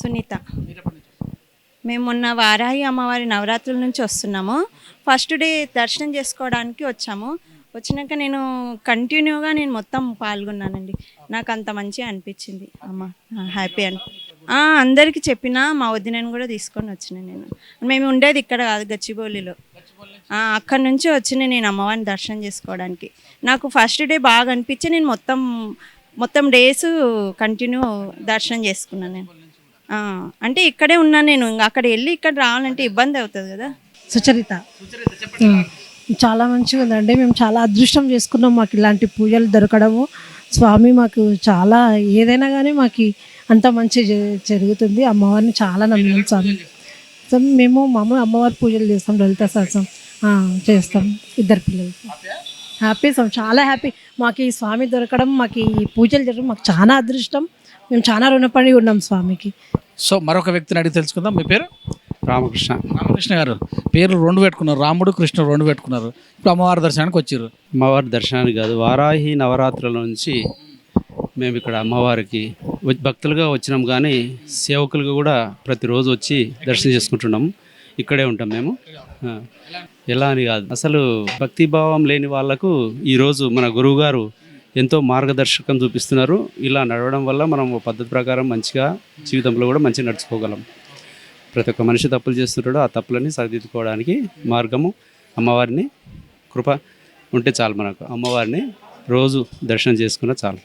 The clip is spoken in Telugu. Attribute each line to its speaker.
Speaker 1: సునీత. మేము మొన్న వారాహి అమ్మవారి నవరాత్రుల నుంచి వస్తున్నాము. ఫస్ట్ డే దర్శనం చేసుకోవడానికి వచ్చాము. వచ్చినాక నేను కంటిన్యూగా నేను మొత్తం పాల్గొన్నానండి. నాకు అంత మంచిగా అనిపించింది. అమ్మ హ్యాపీ అని అందరికీ చెప్పిన మా వదినని కూడా తీసుకొని వచ్చిన నేను. మేము ఉండేది ఇక్కడ కాదు గచ్చిబౌలిలో. అక్కడ నుంచి వచ్చిన నేను అమ్మవారిని దర్శనం చేసుకోవడానికి. నాకు ఫస్ట్ డే బాగా అనిపించి నేను మొత్తం మొత్తం డేస్ కంటిన్యూ దర్శనం చేసుకున్నాను నేను. అంటే ఇక్కడే ఉన్నాను నేను అక్కడ వెళ్ళి ఇక్కడ రావాలంటే ఇబ్బంది అవుతుంది కదా?
Speaker 2: సుచరిత. చాలా మంచిగా ఉందండి మేము చాలా అదృష్టం చేసుకున్నాం. మాకు ఇలాంటి పూజలు దొరకడము. స్వామి మాకు చాలా ఏదైనా కానీ మాకు అంత మంచి జ- జరుగుతుంది. అమ్మవారిని చాలా నమ్మినాం స్వామి సో మేము మామూలు అమ్మవారి పూజలు చేస్తాం లలిత సహసం చేస్తాం ఇద్దరు పిల్లలు. హ్యాపీ సార్ చాలా హ్యాపీ. మాకు ఈ స్వామి దొరకడం మాకు ఈ పూజలు జరగడం మాకు చాలా అదృష్టం. మేము చాలా రుణపడి ఉన్నాం స్వామికి.
Speaker 3: సో మరొక వ్యక్తిని అడిగి తెలుసుకుందాం. మీ పేరు?
Speaker 4: రామకృష్ణ.
Speaker 3: రామకృష్ణ గారు. పేరు రెండు పెట్టుకున్నారు. రాముడు కృష్ణ రెండు పెట్టుకున్నారు. ఇప్పుడు అమ్మవారి దర్శనానికి వచ్చారు.
Speaker 4: అమ్మవారి దర్శనానికి కాదు వారాహి నవరాత్రుల నుంచి మేము ఇక్కడ అమ్మవారికి భక్తులుగా వచ్చినాం కానీ సేవకులుగా కూడా ప్రతిరోజు వచ్చి దర్శనం చేసుకుంటున్నాం. ఇక్కడే ఉంటాం మేము. ఎలా అని కాదు. అసలు భక్తిభావం లేని వాళ్ళకు ఈరోజు మన గురువుగారు ఎంతో మార్గదర్శకం చూపిస్తున్నారు. ఇలా నడవడం వల్ల మనం పద్ధతి ప్రకారం మంచిగా జీవితంలో కూడా మంచిగా నడుచుకోగలం. ప్రతి ఒక్క మనిషి తప్పులు చేస్తుంటాడో ఆ తప్పులని సరిదిద్దుకోవడానికి మార్గము అమ్మవారిని కృప ఉంటే చాలు మనకు. అమ్మవారిని రోజు దర్శనం చేసుకున్న చాలు.